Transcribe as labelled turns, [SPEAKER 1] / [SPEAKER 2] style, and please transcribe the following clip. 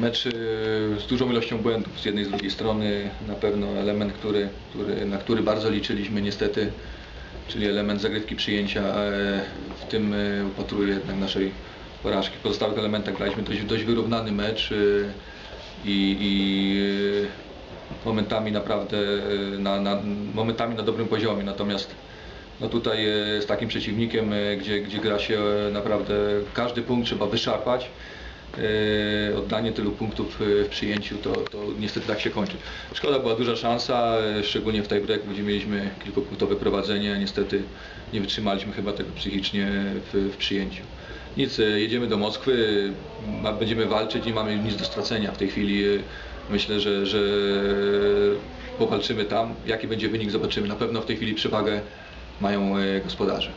[SPEAKER 1] Mecz y, z dużą ilością błędów z jednej i z drugiej strony. Na pewno element, który, który, na który bardzo liczyliśmy niestety, czyli element zagrywki przyjęcia. e, W tym e, upatruję jednak naszej porażki. W pozostałych elementach graliśmy dość, dość wyrównany mecz i, i momentami naprawdę na, na, momentami na dobrym poziomie. Natomiast no tutaj e, z takim przeciwnikiem, e, gdzie, gdzie gra się e, naprawdę każdy punkt trzeba wyszarpać. E, Oddanie tylu punktów e, w przyjęciu to, to niestety tak się kończy. Szkoda była duża szansa, e, szczególnie w tiebreaku, gdzie mieliśmy kilkupunktowe prowadzenie. Niestety nie wytrzymaliśmy chyba tego psychicznie w, w przyjęciu. Nic, jedziemy do Moskwy, będziemy walczyć, nie mamy nic do stracenia w tej chwili. Myślę, że, że tam. Jaki będzie wynik, zobaczymy. Na pewno w tej chwili przewagę mają gospodarze.